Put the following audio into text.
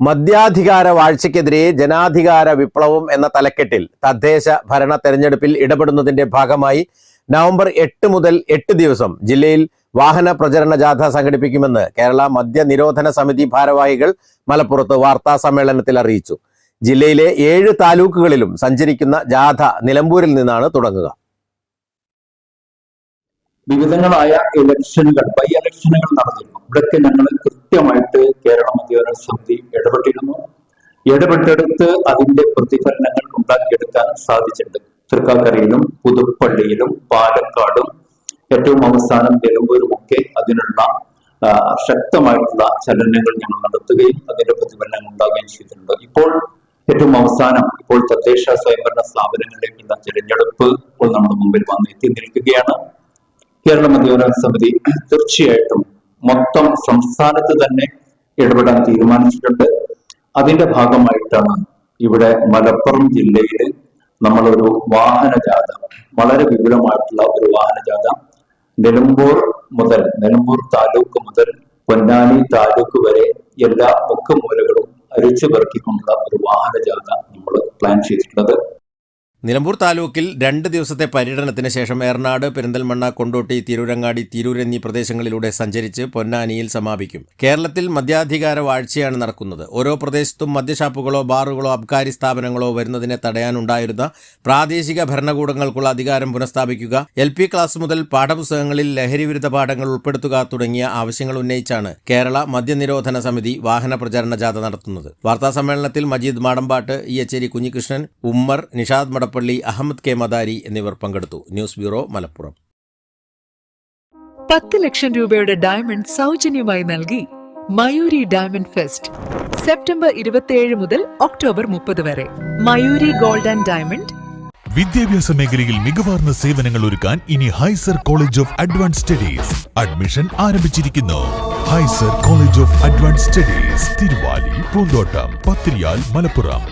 മദ്യാധികാര വാഴ്ചയ്ക്കെതിരെ ജനാധികാര വിപ്ലവം എന്ന തലക്കെട്ടിൽ തദ്ദേശ ഭരണ തെരഞ്ഞെടുപ്പിൽ ഇടപെടുന്നതിന്റെ ഭാഗമായി നവംബർ എട്ട് മുതൽ എട്ട് ദിവസം ജില്ലയിൽ വാഹന പ്രചരണ ജാഥ സംഘടിപ്പിക്കുമെന്ന് കേരള മദ്യ നിരോധന സമിതി ഭാരവാഹികൾ മലപ്പുറത്ത് വാർത്താ സമ്മേളനത്തിൽ അറിയിച്ചു. ജില്ലയിലെ ഏഴ് താലൂക്കുകളിലും സഞ്ചരിക്കുന്ന ജാഥ നിലമ്പൂരിൽ നിന്നാണ് തുടങ്ങുക. വിവിധങ്ങളായ ഇലക്ഷനുകൾ ബൈ ഇലക്ഷനുകൾ നടന്നിരുന്നു ഇവിടൊക്കെ ഞങ്ങൾ കൃത്യമായിട്ട് കേരള മധ്യവര സമിതി ഇടപെട്ടിരുന്നു. ഇടപെട്ടെടുത്ത് അതിന്റെ പ്രതിഫലനങ്ങൾ ഉണ്ടാക്കിയെടുക്കാൻ സാധിച്ചിട്ടുണ്ട്. തൃക്കാക്കരയിലും പുതുപ്പള്ളിയിലും പാലക്കാടും ഏറ്റവും അവസാനം നിലമ്പൂരും ഒക്കെ അതിനുള്ള ശക്തമായിട്ടുള്ള ചലനങ്ങൾ ഞങ്ങൾ നടത്തുകയും അതിന്റെ പ്രതിഫലനം ഉണ്ടാകുകയും ചെയ്തിട്ടുണ്ട്. ഇപ്പോൾ ഏറ്റവും അവസാനം ഇപ്പോൾ തദ്ദേശ സ്വയംഭരണ സ്ഥാപനങ്ങളിലേക്കുള്ള തിരഞ്ഞെടുപ്പ് ഇപ്പോൾ നമ്മുടെ മുമ്പിൽ വന്നെത്തി നിൽക്കുകയാണ്. കേരള മധ്യവര സമിതി തീർച്ചയായിട്ടും മൊത്തം സംസ്ഥാനത്ത് തന്നെ ഇടപെടാൻ തീരുമാനിച്ചിട്ടുണ്ട്. അതിന്റെ ഭാഗമായിട്ടാണ് ഇവിടെ മലപ്പുറം ജില്ലയിൽ നമ്മളൊരു വാഹന ജാഥ വളരെ വിപുലമായിട്ടുള്ള ഒരു വാഹന ജാഥ നിലമ്പൂർ മുതൽ നിലമ്പൂർ താലൂക്ക് മുതൽ പൊന്നാനി താലൂക്ക് വരെ എല്ലാ മുക്കുമൂലകളും അരിച്ചു പെറുക്കിക്കൊണ്ടുള്ള ഒരു വാഹന ജാഥ നമ്മൾ പ്ലാൻ ചെയ്തിട്ടുള്ളത്. നിലമ്പൂർ താലൂക്കിൽ രണ്ട് ദിവസത്തെ പര്യടനത്തിന് ശേഷം എറണാട് പെരിന്തൽമണ്ണ കൊണ്ടോട്ടി തിരൂരങ്ങാടി തിരൂർ എന്നീ പ്രദേശങ്ങളിലൂടെ സഞ്ചരിച്ച് പൊന്നാനിയിൽ സമാപിക്കും. കേരളത്തിൽ മദ്യാധികാര വാഴ്ചയാണ് നടക്കുന്നത്. ഓരോ പ്രദേശത്തും മദ്യഷാപ്പുകളോ ബാറുകളോ അബ്കാരി സ്ഥാപനങ്ങളോ വരുന്നതിനെ തടയാനുണ്ടായിരുന്ന പ്രാദേശിക ഭരണകൂടങ്ങൾക്കുള്ള അധികാരം പുനഃസ്ഥാപിക്കുക എൽ പി ക്ലാസ് മുതൽ പാഠപുസ്തകങ്ങളിൽ ലഹരിവിരുദ്ധ പാഠങ്ങൾ ഉൾപ്പെടുത്തുക തുടങ്ങിയ ആവശ്യങ്ങൾ ഉന്നയിച്ചാണ് കേരള മദ്യനിരോധന സമിതി വാഹന പ്രചാരണ ജാഥ നടത്തുന്നത്. വാർത്താ സമ്മേളനത്തിൽ മജീദ് മാടമ്പാട്ട് ഇ എച്ചേരി കുഞ്ഞികൃഷ്ണൻ ഉമ്മർ നിഷാദ് മടപ്പള്ളി അഹമ്മദ് കെ മദാരി എന്നിവർ പങ്കെടുത്തു. News bureau Malappuram. പത്ത് ലക്ഷം രൂപയുടെ ഡയമണ്ട് സൗജന്യമായി നൽകി മയൂരി ഡയമണ്ട് ഫെസ്റ്റ് സെപ്റ്റംബർ ഇരുപത്തിയേഴ് മുതൽ ഒക്ടോബർ മുപ്പത് വരെ. Mayuri gold and diamond. വിദ്യാഭ്യാസ മേഖലയിൽ മികവാർന്ന സേവനങ്ങൾ ഒരുക്കാൻ ഇനി ഹൈസർ college of advance studies admission ആരംഭിച്ചിരിക്കുന്നു. ഹൈസർ college of advance studies Thiruvali Poonthottam Pathiriyal Malappuram.